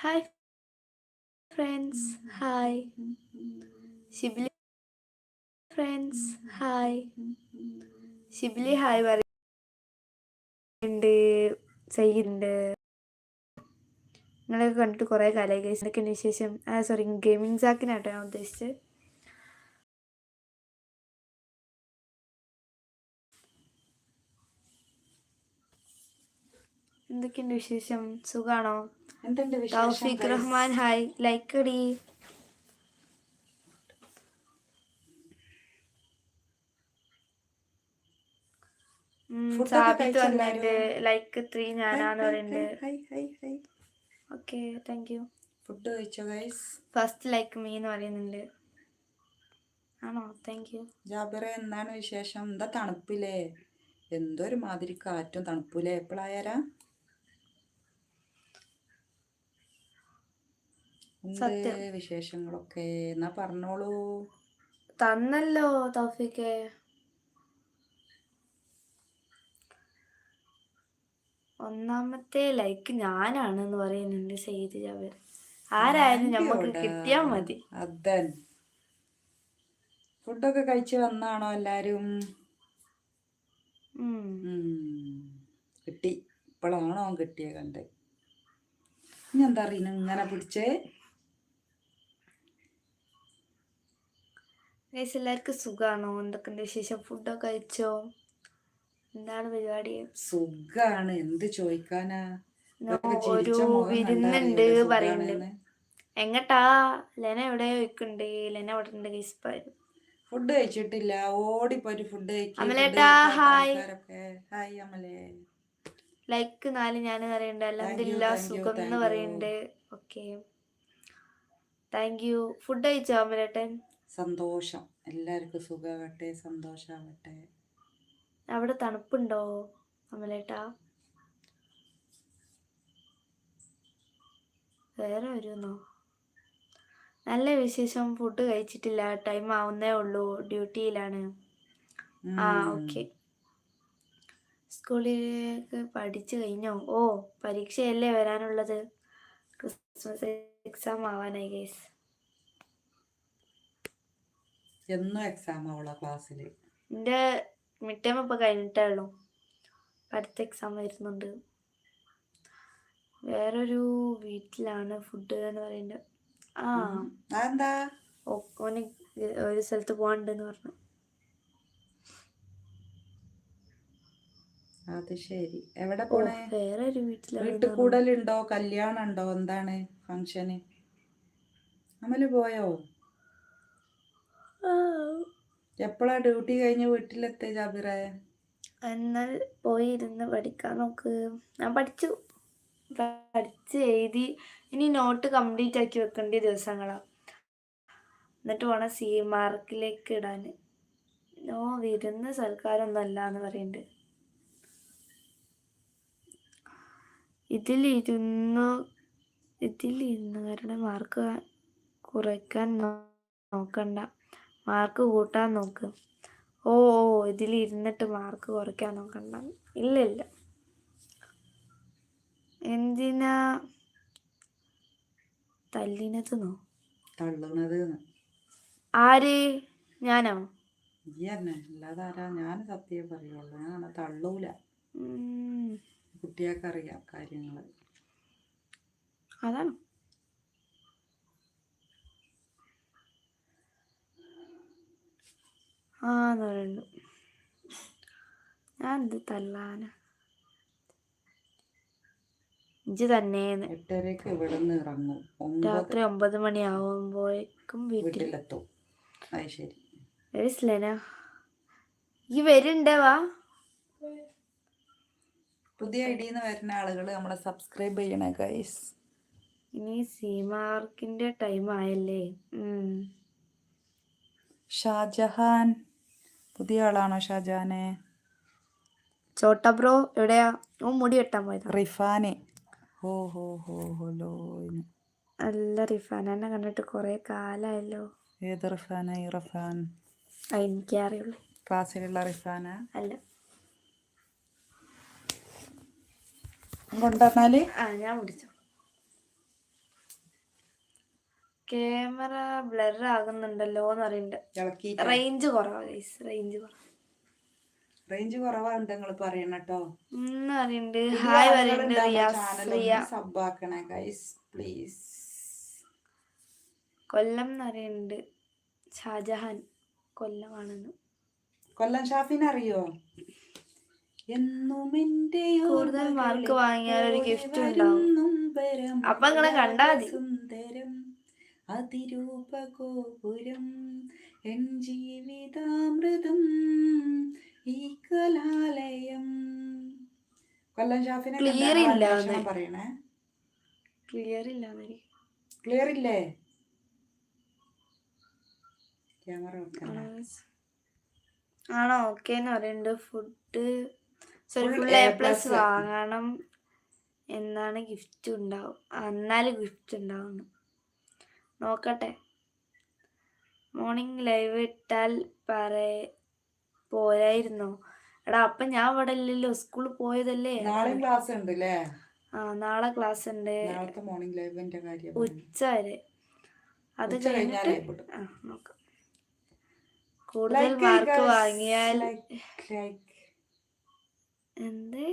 Hi friends hi Shibili friends hi Shibili hi പറയുന്നുണ്ട്. ചെയ്യുന്നുണ്ട്. നിങ്ങളെ കണ്ടിട്ട് കുറേ കാലമായി ഗൈസ് എന്തൊക്കെയാണ് വിശേഷം? ആ സോറി ഗെയിമിംഗ് സാക്കിനാട്ടോ ഞാൻ ഉദ്ദേശിച്ചത്. എന്തൊക്കെയുണ്ട് വിശേഷം? സുഖാണോ? തൗഫീഖ് റഹ്മാൻ ഹായ്. ലൈക്ക് അടി സാബിത്ത് വന്നിട്ടുണ്ട്. ലൈക്ക് ത്രീ ഞാനാന്ന് പറയുന്നുണ്ട് ഓക്കെ താങ്ക് യു ഫുഡ് കഴിച്ചോ ഗൈസ് ഫസ്റ്റ് ലൈക്ക് മീ എന്ന് പറയുന്നുണ്ട്. ആണോ? താങ്ക് യു ജാബിറ എന്താണ് വിശേഷം? എന്താ തണുപ്പില്ലേ? എന്തോ ഒരു മാതിരി കാറ്റും തണുപ്പില്ലേ? എപ്പോഴായാരാ സത്യം. വിശേഷങ്ങളൊക്കെ എന്നാ പറഞ്ഞോളൂ. തന്നല്ലോ തൗഫിക്കെ ഒന്നാമത്തെ ലൈക്ക് ഞാനാണെന്ന് പറയുന്നുണ്ട് സെയ്ദ് ജാവേർ ആരായാലും നമുക്ക്. കിട്ടിയാ മതി. അതൻ ഫുഡൊക്കെ കഴിച്ച് വന്നാണോ എല്ലാരും. കിട്ടി. ഇപ്പോഴാണോ കിട്ടിയ കണ്ട്. ഇനി എന്താ അറിയുന്നു? ഇങ്ങനെ പിടിച്ചേ. ഗൈസ് എല്ലാവർക്കും സുഖാണോ? എന്തൊക്കെയുണ്ട് വിശേഷം? ഫുഡൊക്കെ കഴിച്ചോ? എന്താണ് പരിപാടി? സുഖാണ്. എന്ത് ചോദിക്കാനാ? ഒരു വിരുന്നുണ്ട് പറയുന്നുണ്ട് എങ്ങട്ടാ? ലെന എവിടെ വെക്കുന്നുണ്ട് ലെന അവിടെ ഉണ്ട് ഗൈസ് ഫുഡ് കഴിച്ചിട്ടില്ല. ഓടി പോയി ഫുഡ് അമലേട്ടാ, ഹായ്. ഹായ് അമലേ. ലൈക്ക് നാല് ഞാൻ പറയുന്നുണ്ട്. അലഹമില്ല സുഖം എന്ന് പറയണ്ട് പറയുന്നുണ്ട്. ഓക്കെ. താങ്ക് യു ഫുഡ് കഴിച്ചോ അമലേട്ടൻ സന്തോഷം. എല്ലാവർക്കും സുഖമാകട്ടെ സന്തോഷമാകട്ടെ അവിടെ തണുപ്പുണ്ടോ അമലേട്ടാ? വേറെ വരുന്നോ? നല്ല വിശേഷം. ഫുഡ് കഴിച്ചിട്ടില്ല. ടൈം ആവുന്നേ ഉള്ളൂ. ഡ്യൂട്ടിയിലാണ് ആ. ഓക്കെ സ്കൂളിലേക്ക് പഠിച്ചു കഴിഞ്ഞോ? ഓ പരീക്ഷയല്ലേ വരാനുള്ളത്? ക്രിസ്മസ് എക്സാം ആവാനായി ഗൈസ് എന്നും എക്സാം ആവുള്ള ക്ലാസ്സിൽ എന്റെ മിഡ് ടൈം ഇപ്പോൾ കഴിഞ്ഞിട്ടേ ഉള്ളൂ. അടുത്ത എക്സാം വരുന്നുണ്ട്. വേറൊരു വീട്ടിലാണ് ഫുഡ് എന്ന് പറയുന്നത്. ആ എന്താ ഓന് ഒരു സ്ഥലത്ത് പോകാനുണ്ടെന്ന് പറഞ്ഞു. അത് ശരി. എവിടെ പോണേ? വേറെ ഒരു വീട്ടിലാണ് വീട്ടിൽ കൂടലുണ്ടോ കല്യാണം ഉണ്ടോ എന്താണ് ഫങ്ഷന് അമൽ പോയോ? എപ്പോഴാ ഡ്യൂട്ടി കഴിഞ്ഞ് വീട്ടിലെത്തേ ജാബിറായ എന്നാൽ പോയി ഇരുന്ന് പഠിക്കാൻ നോക്ക്. ഞാൻ പഠിച്ചു. പഠിച്ച് എഴുതി. ഇനി നോട്ട് കംപ്ലീറ്റ് ആക്കി വെക്കേണ്ട ദിവസങ്ങളാ. എന്നിട്ട് വേണം സി മാർക്കിലേക്ക് ഇടാൻ. നോ വിരുന്ന് സൽക്കാരമൊന്നും അല്ല എന്ന് പറയുന്നുണ്ട് ഇതിലിരുന്നു ഇതിലിരുന്നുകാരുടെ മാർക്ക് കുറയ്ക്കാൻ നോക്കണ്ട. മാർക്ക് കൂട്ടാൻ നോക്ക്. ഓ ഓ ഇതിലിരുന്നിട്ട് മാർക്ക് കുറയ്ക്കാൻ നോക്കണ്ട. ഇല്ല ഇല്ല. എന്തിനാ? തല്ലിനതെന്നോ തള്ളുന്നത്? ആര്? ഞാനോ? ഈ തന്നെ അല്ലാതെ ആരാ? ഞാൻ സത്യം പറയുള്ളൂ. ഞാൻ തള്ളൂല. ഉം, കുട്ടികൾക്ക് അറിയാം കാര്യങ്ങൾ അതാണ്? ആ എന്ന് പറയുന്നു ഞാൻ എന്ത് തല്ലാന? ഇജ്ജ് തന്നെന്ന്. എട്ടരക്ക് ഇവിടെ നിന്ന് ഇറങ്ങും രാത്രി ഒമ്പത് മണിയാവുമ്പോഴേക്കും വീട്ടിലെത്തും. അത് ശരി. വരിസ്ലേന ഈ വരുന്നുണ്ടേ വാ? പുതിയ ഐഡിയിൽ നിന്ന് വരുന്ന ആളുകൾ നമ്മളെ സബ്സ്ക്രൈബ് ചെയ്യണേ ഗൈസ് ഇനി സീമാർക്കിന്റെ ടൈം ആയല്ലേ. ഷാജഹാൻ. പുതിയ ആളാണോ ഷാജാനെ? ചോട്ടാ ബ്രോ എവിടെയാ? ഓ മുടി വെട്ടാൻ പോയത്. റിഫാനെ. ഹോ ഹോ ഹോ ഹലോ അല്ല റിഫാൻ. എന്നെ കണ്ടിട്ട് കുറെ കാലായല്ലോ. ഏത് റിഫാന ഈ റിഫാൻ? എനിക്കറിയുള്ളൂ എനിക്കേ അറിയുള്ളൂ. ക്ലാസ്സിലുള്ള റിഫാന? അല്ല. കൊണ്ടുവന്നാൽ? ആ ഞാൻ മുടിച്ചു. ക്യാമറ ബ്ലർ ആകുന്നുണ്ടല്ലോ എന്ന് പറയുന്നുണ്ട് റേഞ്ച് കുറവാ റേഞ്ച് കുറവാ. റേഞ്ച് കുറവാണ്ട് നിങ്ങൾ പറയണം കേട്ടോ പറയുന്നുണ്ട് ഹായ് പറയുന്നുണ്ട് റിയാസ് റിയ. സബാക്കണേ ഗൈസ് പ്ലീസ് കൊല്ലം എന്ന് ഷാജഹാൻ കൊല്ലമാണെന്ന്. കൊല്ലം ഷാഫിനെ അറിയോ? എന്നും എന്റെ കൂടുതൽ മാർക്ക് വാങ്ങിയാൽ ഒരു ഗിഫ്റ്റ് ഉണ്ടാവും. അപ്പൊ നിങ്ങളെ കണ്ടാ മതി. സുന്ദരം അതിരൂപ ഗോപുരം എൻ ജീവിതാമൃതം ഈ കലാലയം. കൊല്ലം ഷാഫിനെ ക്ലിയർ ഇല്ല പറയണേ? ക്ലിയർ ഇല്ല? ക്ലിയർ ഇല്ലേ ക്യാമറ ആണോ? ഓക്കെ എന്ന് പറയുന്നുണ്ട് food sorry full A plus വാങ്ങണം എന്നാണ് ഗിഫ്റ്റ് ഉണ്ടാവും. എന്നാലും ഗിഫ്റ്റ് ഉണ്ടാവുന്നു. നോക്കട്ടെ. മോർണിംഗ് ലൈവ് ഇട്ടാൽ പറയ പോരായിരുന്നോ. എടാ അപ്പൊ ഞാൻ ഇവിടെ ഇല്ലല്ലോ. സ്കൂളിൽ പോയതല്ലേ? നാളെ ക്ലാസ് ഉണ്ട് അല്ലേ ആ നാളെ ക്ലാസ് ഉണ്ട്. മോർണിംഗ് ലൈവിന്റെ കാര്യം ഉച്ച വരെ. അത് കഴിഞ്ഞിട്ട്. ആ നോക്കാം. കൂടുതൽ മാർക്ക് വാങ്ങിയാൽ എന്ത്?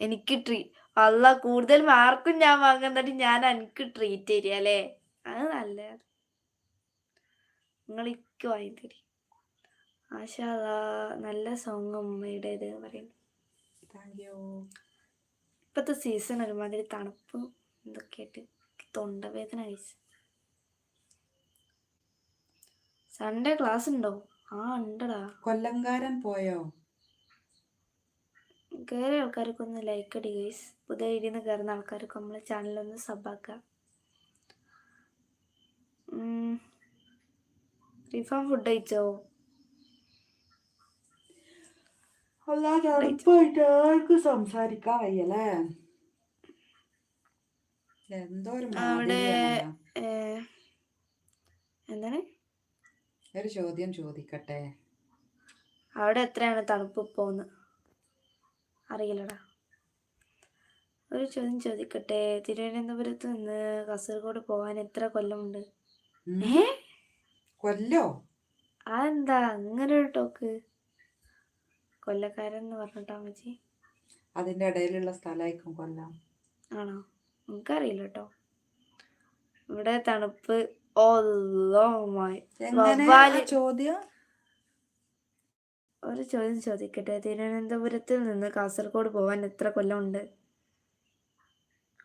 എനിക്ക് ട്രീ അല്ല കൂടുതൽ മാർക്കും ഞാൻ വാങ്ങുന്നിട്ട് ഞാൻ എനിക്ക് ട്രീറ്റ് തരിക അല്ലേ? അത് നല്ലത്. നിങ്ങൾ ഇക്ക് വാങ്ങി തരി. ആശാ നല്ല സോങ് ഉമ്മയുടേത് പറയുന്നു. ഇപ്പത്തെ സീസൺ ഒരുമാതിരി തണുപ്പ് എന്തൊക്കെയായിട്ട്? തൊണ്ടവേദന കഴിച്ച്. സൺഡേ ക്ലാസ് ഉണ്ടോ? ആ ഉണ്ടടാ. കൊല്ലങ്കാരൻ പോയോ? കേറിയ ആൾക്കാർക്കൊന്ന് ലൈക്ക് അടി ഗൈസ് പുതിയ ഐഡിയിൽ നിന്ന് കയറുന്ന ആൾക്കാർക്ക് നമ്മളെ ചാനലൊന്ന് സബാക്കുക റിഫാം ഫുഡ് കഴിച്ചോ? സംസാരിക്കാൻ വയ്യല്ലേ? എന്തോ ഒരു അവിടെ മാതിരിയാണ്. ഏ, എന്താണ്? ഒരു ചോദ്യം ചോദിക്കട്ടെ? അവിടെ എത്രയാണ് തണുപ്പ് പോന്ന് അറിയില്ലടാ. ഒരു ചോദ്യം ചോദിക്കട്ടെ? തിരുവനന്തപുരത്ത് നിന്ന് കാസർഗോഡ് പോകാൻ എത്ര കൊല്ലമുണ്ട്? ഏ? കൊല്ലോ? അതെന്താ? അങ്ങനെ ഒരു ടോക്ക്. കൊല്ലക്കാരൻ എന്ന് പറഞ്ഞിട്ടാ മച്ചി അതിന്റെ ഇടയിലുള്ള സ്ഥലമായിരിക്കും കൊല്ലം. ആണോ? എനിക്കറിയില്ല കേട്ടോ ഇവിടെ തണുപ്പ് ചോദ്യം? ഒരു ചോദ്യം ചോദിക്കട്ടെ? തിരുവനന്തപുരത്തിൽ നിന്ന് കാസർഗോഡ് പോകാൻ എത്ര കൊല്ലമുണ്ട്?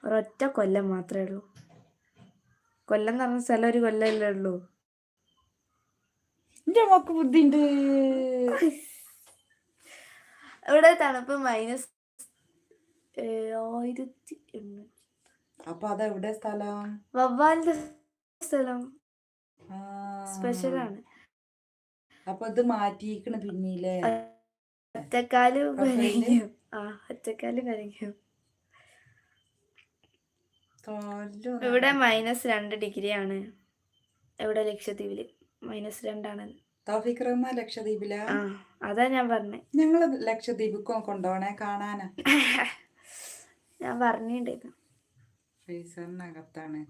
ഒരൊറ്റ കൊല്ലം മാത്രമേ ഉള്ളൂ. കൊല്ലം എന്ന് പറഞ്ഞ സ്ഥലം ഒരു കൊല്ലല്ലേ ഉള്ളൂ? എന്റെ മോക്ക് ബുദ്ധിണ്ട് ഇവിടെ തണുപ്പ് മൈനസ് ആയിരത്തി അപ്പൊ അതെവിടെ സ്ഥലം? വവ്വാലിന്റെ സ്ഥലം. സ്പെഷ്യലാണ് അപ്പൊ ഇത് മാറ്റിയിരിക്കണ പിന്നീലേ? ഒറ്റക്കാൽ? കരയും ആ ഒറ്റക്കാൽ തോലും ഇവിടെ മൈനസ് രണ്ട് ഡിഗ്രിയാണ് ഇവിടെ ലക്ഷദ്വീപിൽ? മൈനസ് രണ്ടാണ് തൗഫിക് റഹ്മാൻ ലക്ഷദ്വീപില? അതാ ഞാൻ പറഞ്ഞേ. ഞങ്ങൾ ലക്ഷദ്വീപിക്കോ കൊണ്ടോണേ കാണാനാ. ഞാൻ പറഞ്ഞിട്ടുണ്ടായിരുന്നു ഫ്രീസറിനകത്താണ്.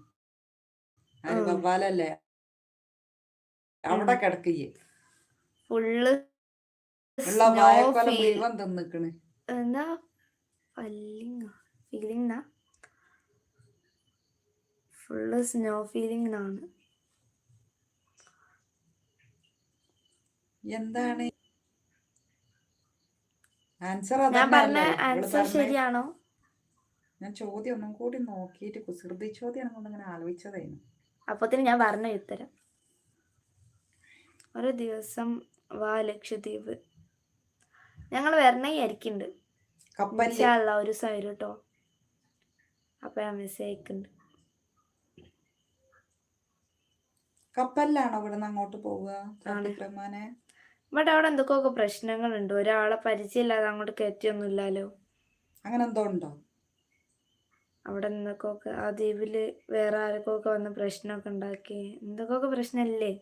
അത് വവ്വാലല്ലേ? അവിടെ കിടക്കുകയെ ഫുള്ള് ഉള്ള വായക്കൊല മുഴുവൻ തിന്നിക്കണ്. എന്താ? ഫീലിംഗ് ഫുള്ള് സ്നോ ഫീലിംഗ് ആണ് എന്താണ്? ആൻസർ ഞാൻ പറഞ്ഞ ആൻസർ ശരിയാണോ? ഞാൻ ചോദ്യം ഒന്നും കൂടി നോക്കിയിട്ട് കുസൃതി ചോദ്യം ഇങ്ങനെ ആലോചിച്ചതായിരുന്നു അപ്പത്തിന് ഞാൻ പറഞ്ഞ ഉത്തരം. ഒരു ദിവസം വാ ലക്ഷദ്വീപ്. ഞങ്ങൾ വരണ ഇൻഷാല്ല ഒരു ദിവസം വരും കേട്ടോ അപ്പൊ ഞാൻ മെസ്സേജ് അയക്കുന്നുണ്ട് കപ്പലിലാണോ ഇവിടെ നിന്ന് അങ്ങോട്ട് പോവുക? ഇവിടെ അവിടെ എന്തൊക്കെയൊക്കെ പ്രശ്നങ്ങളുണ്ട്? ഒരാളെ പരിചയമില്ലാതെ അങ്ങോട്ട് കയറ്റിയൊന്നുമില്ലല്ലോ. അങ്ങനെ എന്തോ ഉണ്ടോ? അവിടെ എന്തൊക്കെയൊക്കെ ആ ദ്വീപിൽ വേറെ ആർക്കൊക്കെ വന്ന് പ്രശ്നമൊക്കെ ഉണ്ടാക്കി? എന്തൊക്കെയൊക്കെ പ്രശ്നമില്ലേ?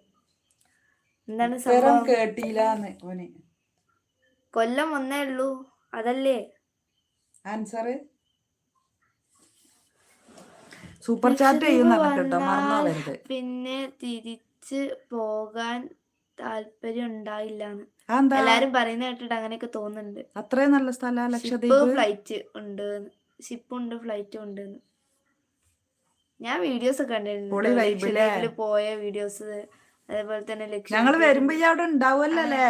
എന്താണ് സ്വരം സംഭവം? കൊല്ലം ഒന്നേ ഉള്ളൂ. അതല്ലേ? ആൻസർ സൂപ്പർ ചാറ്റ് ചെയ്യുന്നുണ്ട് കേട്ടോ വന്നാൽ മറന്നുപോകരുത് പിന്നെ തിരിച്ച് പോകാൻ താല്പര്യം ഉണ്ടായില്ല എല്ലാരും പറയുന്ന കേട്ടിട്ട് അങ്ങനെയൊക്കെ തോന്നുന്നുണ്ട്. അത്രയും നല്ല സ്ഥല ലക്ഷദ്വീപ്? ഫ്ലൈറ്റ് ഉണ്ട് ഷിപ്പ് ഉണ്ട് ഫ്ലൈറ്റ് ഉണ്ട് ഞാൻ വീഡിയോസ് ഒക്കെ പോയ വീഡിയോസ് അതേപോലെ തന്നെ ഞങ്ങൾ വരുമ്പോ അവിടെ ഉണ്ടാവുമല്ലോ അല്ലേ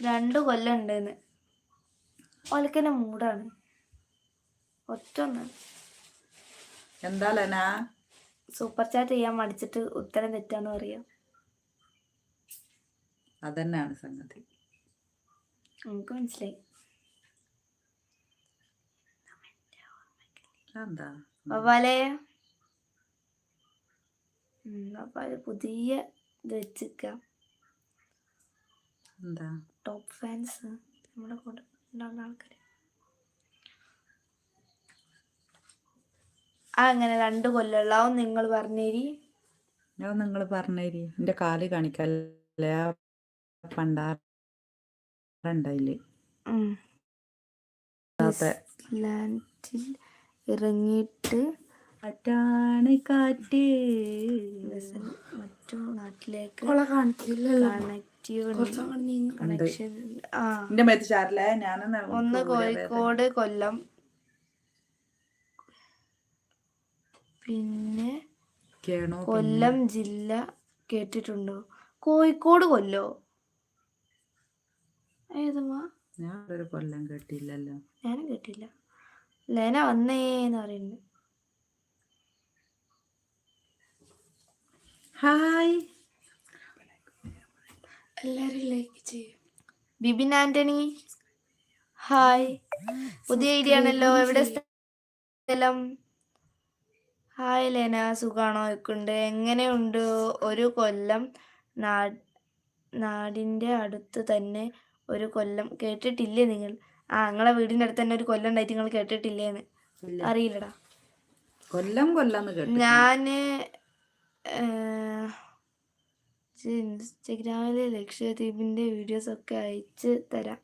രണ്ട് കൊല്ലം ഉണ്ടെന്ന് ഓലക്കന്നെ മൂടാണ്. ഒറ്റ എന്താ ലെന? സൂപ്പർ ചാറ്റ് ചെയ്യാൻ മടിച്ചിട്ട് ഉത്തരം തെറ്റാന്ന് പറയാം. അതന്നെയാണ് സംഗതി. നമുക്ക് മനസ്സിലായി. എന്താ വവ്വാലേ ഉം, വവ്വാൽ പുതിയ ഇത് വെച്ചിരിക്കാം. എന്താ? ടോപ്പ് ഫാൻസ് നമ്മുടെ കൂടെ ഉണ്ടാകുന്ന ആൾക്കാർ ആ അങ്ങനെ രണ്ട് കൊല്ലമുള്ളാവും നിങ്ങൾ പറഞ്ഞേരി. ഞാൻ നിങ്ങൾ പറഞ്ഞേരി. എന്റെ കാൽ കാണിക്കല്ലേ? പണ്ടാറുണ്ടായില്ലേ ഇറങ്ങിയിട്ട് അറ്റാണ് കാറ്റ്. മറ്റു നാട്ടിലേക്ക് കാണിക്കില്ല എന്റെ മേത്ത് ചാരില്ലേ ഞാനൊന്ന് ഒന്ന് കോഴിക്കോട് കൊല്ലം. പിന്നെ കൊല്ലം ജില്ല കേട്ടിട്ടുണ്ടോ? കോഴിക്കോട് കൊല്ലോ? ഏതമ്മാ? ഞാൻ ഒരു കൊല്ലം കേട്ടില്ലല്ലോ. ഞാനും കേട്ടില്ല. ലേന വന്നേന്ന് പറയുന്നു. ഹായ്. ലൈക്ക് ചെയ്യും. ബിബിൻ ആന്റണി ഹായ്. പുതിയ ഐഡിയ ആണല്ലോ. എവിടെ സ്ഥലം? ഹായ് ലേന. സുഖാണോ? ഇക്കുണ്ട്. എങ്ങനെയുണ്ട്? ഒരു കൊല്ലം നാടിന്റെ അടുത്ത് തന്നെ ഒരു കൊല്ലം കേട്ടിട്ടില്ലേ നിങ്ങൾ? ആ നിങ്ങളെ വീടിന്റെ അടുത്ത് തന്നെ ഒരു കൊല്ലം ഉണ്ടായിട്ട് നിങ്ങൾ കേട്ടിട്ടില്ലേ എന്ന് അറിയില്ലടാ. കൊല്ലം കൊല്ലം കേട്ടു ഞാൻ ഏഹ്, ഇൻസ്റ്റഗ്രാമിൽ ലക്ഷദ്വീപിന്റെ വീഡിയോസ് ഒക്കെ അയച്ച് തരാം.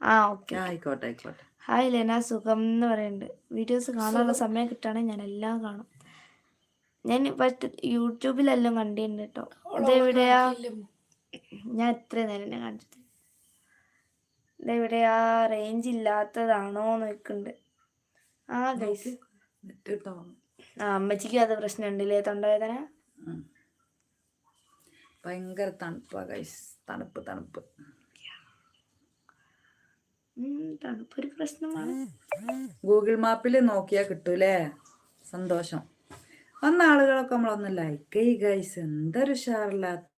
ആ ഓക്കെ ആയിക്കോട്ടെ ആയിക്കോട്ടെ. ഹായ് ലെന സുഖം എന്ന് പറയുന്നുണ്ട് വീഡിയോസ് കാണാനുള്ള സമയം കിട്ടുകയാണെങ്കിൽ ഞാൻ എല്ലാം കാണും. ഞാൻ ഫസ്റ്റ് യൂട്യൂബിലെല്ലാം കണ്ടിട്ടുണ്ട് കേട്ടോ. ഇതെവിടെയാ ഞാൻ എത്ര നേരം ഞാൻ കാണിച്ചത് ഇതെവിടെയാ റേഞ്ച് ഇല്ലാത്തതാണോ നോക്കുന്നുണ്ട് ആ ഗൈസ് ആ അമ്മച്ചിക്കും അത് പ്രശ്നമുണ്ടല്ലേ തൊണ്ടവേദന. ഭയങ്കര തണുപ്പാണ് ഗൈസ് തണുപ്പ് തണുപ്പ്. തണുപ്പ് തണുപ്പൊരു പ്രശ്നമാണ്. ഗൂഗിൾ മാപ്പിൽ നോക്കിയാൽ കിട്ടൂലേ? സന്തോഷം. വന്ന ആളുകളൊക്കെ നമ്മളൊന്ന് ലൈക്ക് ചെയ്യ് ഗൈസ് എന്തൊരു ഉഷാറില്ലാത്തത്.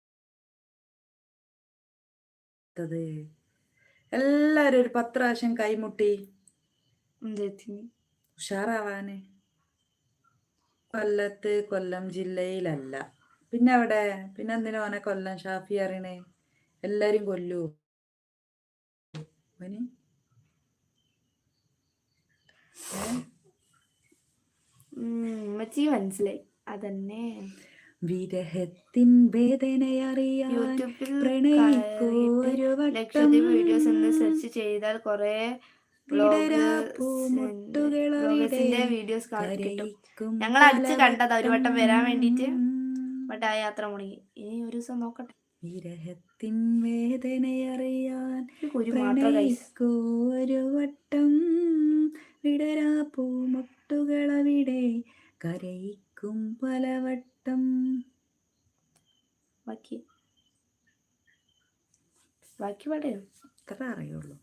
എല്ലാരും ഒരു പത്ത് പ്രാവശ്യം കൈമുട്ടി. ഉഷാറാവാന്. കൊല്ലത്ത് കൊല്ലം ജില്ലയിലല്ല. പിന്നെ അവിടെ പിന്നെ എന്തിനാ ഓനെ കൊല്ലാൻ? ഷാഫി അറിയണേ എല്ലാരും കൊല്ലൂ. അവന് മനസ്സിലായി. അതന്നെ. വിരഹത്തിൻ വേദനയറിയാൻ വട്ടം. ലക്ഷദ്വീപ് വീഡിയോസ് എന്ന് സെർച്ച് ചെയ്താൽ കുറെ വീഡിയോസ് ഞങ്ങൾ അടിച്ച് കണ്ടതാ ഒരു വട്ടം വരാൻ പലവട്ടം. ബട്ട് ആ യാത്ര മുടങ്ങി ഇനി ഒരു ദിവസം നോക്കട്ടെ. വിരഹത്തിൻ വേദനയറിയാൻ ഒരു വട്ടം. വിടരാ വട്ടം കരയിക്കും പലവട്ടം. ബാക്കി. ബാക്കി പാടേ. ഇത്ര അറിയുള്ളൂ.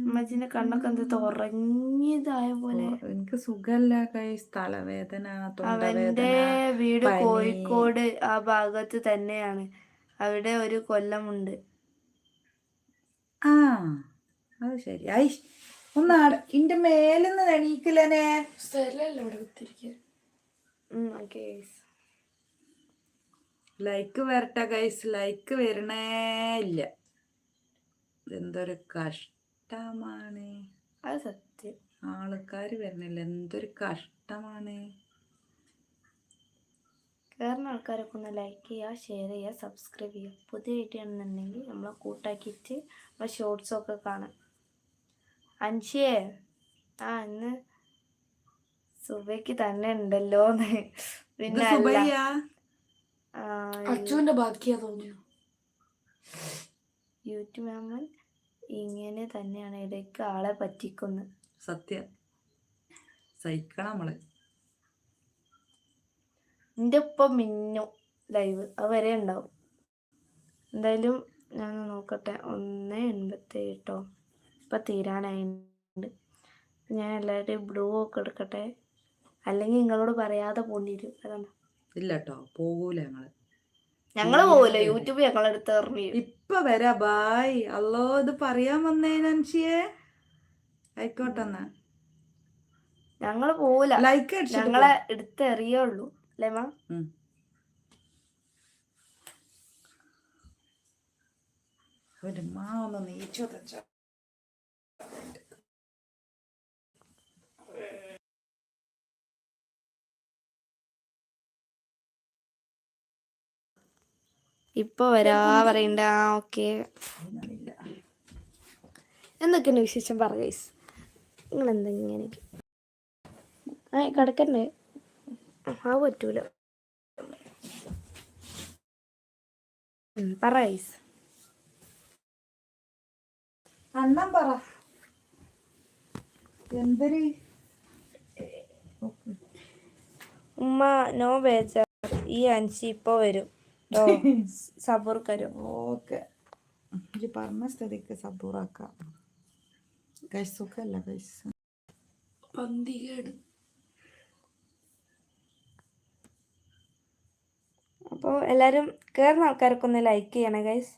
അമ്മച്ചിന്റെ കണ്ണൊക്കെ എന്ത് തുറങ്ങിയതായ പോലെ. എനിക്ക് സുഖല്ല സ്ഥലവേദന തലവേദന അവന്റെ വീട്. കോഴിക്കോട് ആ ഭാഗത്ത് തന്നെയാണ്. അവിടെ ഒരു കൊല്ലമുണ്ട്. ആ അത് ശരി. ഐ ഒന്ന് ഇന്റെ മേലിന്ന് എണീക്കില്ലനെ. ഓക്കെ ലൈക്ക് വരട്ടെ ഗൈസ് ലൈക്ക് വരണേ ഇല്ല. എന്തൊരു കഷ്ടമാണ്. അത് സത്യം. ആൾക്കാർ വരുന്നില്ല എന്തൊരു കഷ്ടമാണ്. കയറുന്ന ആൾക്കാരൊക്കെ ഒന്ന് ലൈക്ക് ചെയ്യുക ഷെയർ ചെയ്യുക സബ്സ്ക്രൈബ് ചെയ്യുക. പുതിയ ആണെന്നുണ്ടെങ്കിൽ നമ്മളെ കൂട്ടാക്കിയിട്ട് നമ്മളെ ഷോർട്സൊക്കെ കാണാം. അൻഷിയേ ആ ഇന്ന് സുബയ്ക്ക് തന്നെ ഉണ്ടല്ലോ പിന്നെ ബാക്കിയാ തോന്നിയോ യൂട്യൂബ് മാമൻ ഇങ്ങനെ തന്നെയാണ് ഇടയ്ക്ക് ആളെ പറ്റിക്കുന്നത് സത്യം. സഹിക്കണം നമ്മൾ. എന്റെ ഒപ്പം മിന്നു ലൈവ് അത് വരെ ഉണ്ടാവും. എന്തായാലും ഞാൻ നോക്കട്ടെ. ഒന്ന് എൺപത്തി കേട്ടോ ഇപ്പം തീരാനായിട്ടുണ്ട് ഞാൻ എല്ലാവരുടെയും ബ്ലൂ ഒക്കെ എടുക്കട്ടെ. അല്ലെങ്കിൽ നിങ്ങളോട് പറയാതെ പോണ്ടിരും അതാണ് ഇല്ല കേട്ടോ പോകൂല ഞങ്ങൾ. ഞങ്ങൾ പോവില്ല യൂട്യൂബ് ഞങ്ങളെടുത്ത് എറിഞ്ഞു. ഇപ്പൊ വരാ ബായ് അല്ലോ ഇത് പറയാൻ വന്നേ നൻഷിയെ? ആയിക്കോട്ടെ എന്നാ ഞങ്ങൾ പോവില്ല ലൈക്ക് ഞങ്ങളെ എടുത്ത് എറിയുള്ളൂ അല്ലേ മാ. ഒരു മാ ഒന്ന് നീച്ചു തെച്ച ഇപ്പൊ വരാ പറയണ്ട. ഓക്കെ. എന്തൊക്കെയാണ് വിശേഷം? പറയസ് നിങ്ങൾ എന്തെങ്കിലും ആ കിടക്കണ്ടേ ആ പറ്റൂല. പറയസ് അണ്ണം പറ. എന്തൊരു? ഉമ്മ നോ ബേജാർ. ഈ അഞ്ചി ഇപ്പൊ വരും. ട്ടോ സബൂർ കരും. ഓക്കെ. ഇജ്ജ് പറഞ്ഞ സ്ഥിതിക്ക് സബൂറാക്കാം കൈസ് സുഖല്ല കൈസ് പന്തികേട്. അപ്പോൾ എല്ലാവരും കയറുന്ന ആൾക്കാരൊക്കെ ഒന്ന് ലൈക്ക് ചെയ്യണേ ഗൈസ്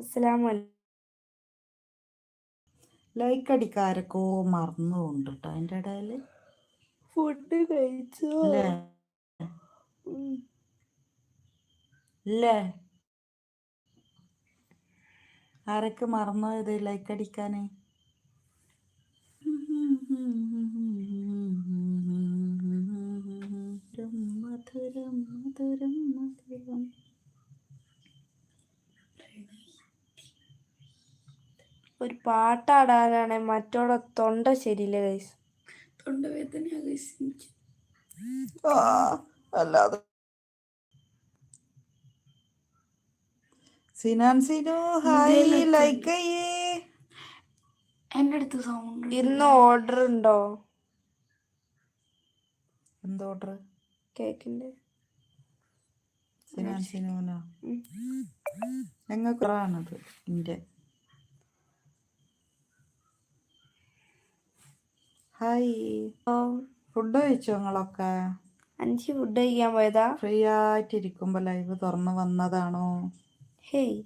അസ്സലാമു ലൈക്ക് അടിക്കാരൊക്കെ മറന്നുകൊണ്ട് കേട്ടോ അതിന്റെ ഇടയിൽ ഫുഡ് കഴിച്ചോ. ഇല്ലേ ആരൊക്കെ മറന്നോ ഇത് ലൈക്ക് അടിക്കാന്? മധുരം മധുരം മധുരം. ഒരു പാട്ടാടാനാണ് മറ്റോടെ തൊണ്ട ശരിയില്ല ഗൈസ് വേദന guys. എനിക്ക് ആ, അല്ലാതെ സിനാൻ സിനു ഹായ് ലൈക്ക് എന്റെ അടുത്ത് സൗണ്ട് ഇന്ന് ഓർഡർ ഉണ്ടോ? എന്ത് ഓർഡർ കേക്കിന്റെ. സിനാൻ ഞങ്ങൾ കുറവാണത് എന്റെ ഹായ്. ഫുഡ് കഴിച്ചോ നിങ്ങളൊക്കെ? അഞ്ച് ഫുഡ് കഴിക്കാൻ പോയതാ? ഫ്രീ ആയിട്ടിരിക്കുമ്പോ ലൈവ് തുറന്നു വന്നതാണോ? ഹേയ്.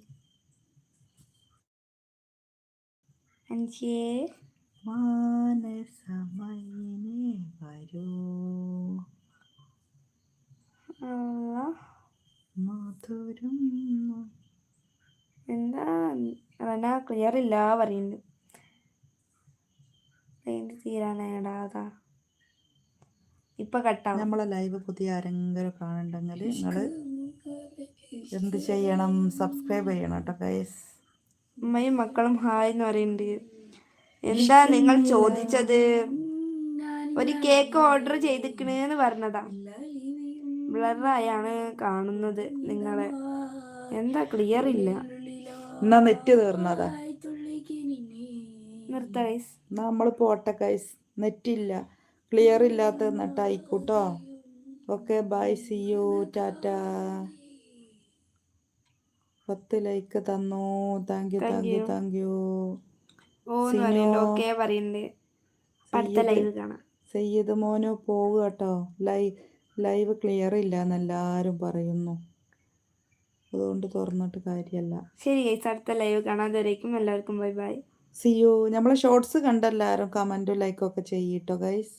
അഞ്ചേ മാനസമയിനെ വരൂ. മധുരം. എന്താ? റന ക്ലിയർ ഇല്ല പറയുന്നുണ്ട്. റേഞ്ച് തീരാനായടാ അതാ. ഇപ്പൊ കട്ടാവും. നമ്മളെ ലൈവ് പുതിയ ആരെങ്കിലും കാണണ്ടെങ്കിൽ നിങ്ങൾ എന്ത് ചെയ്യണം? സബ്സ്ക്രൈബ് ചെയ്യണം കേട്ടോ ഗൈസ് ഉമ്മയും മക്കളും ഹായ് എന്ന് പറയുന്നുണ്ട് എന്താ നിങ്ങൾ ചോദിച്ചത്? ഒരു കേക്ക് ഓർഡർ ചെയ്തിക്കണേന്ന് പറഞ്ഞതാ. ബ്ലറായാണ് കാണുന്നത് നിങ്ങളെ. എന്താ ക്ലിയർ ഇല്ല. എന്നാ നെറ്റ് തീർന്നതാ. നിർത്ത ഗൈസ് നമ്മൾ പോട്ടെ ഗൈസ് നെറ്റ് ഇല്ല. ക്ലിയർ ഇല്ലാത്ത നെട്ടായിക്കൂട്ടോ. Okay bye see you Tata. പത്ത് ലൈക്ക് തന്നു. Thank you thank you thank you Sayyid മോനു പോവുക കേട്ടോ. ലൈവ് ലൈവ് ക്ലിയർ ഇല്ല എന്നെല്ലാരും പറയുന്നു. അതുകൊണ്ട് തുറന്നിട്ട് കാര്യമല്ല ശരി അടുത്ത ലൈവ് കാണാതെ വരേക്കും എല്ലാവർക്കും ബൈ ബൈ സിയു നമ്മളെ ഷോർട്സ് കണ്ടെല്ലാവരും കമന്റും ലൈക്കും ഒക്കെ ചെയ്യട്ടോ ഗൈസ്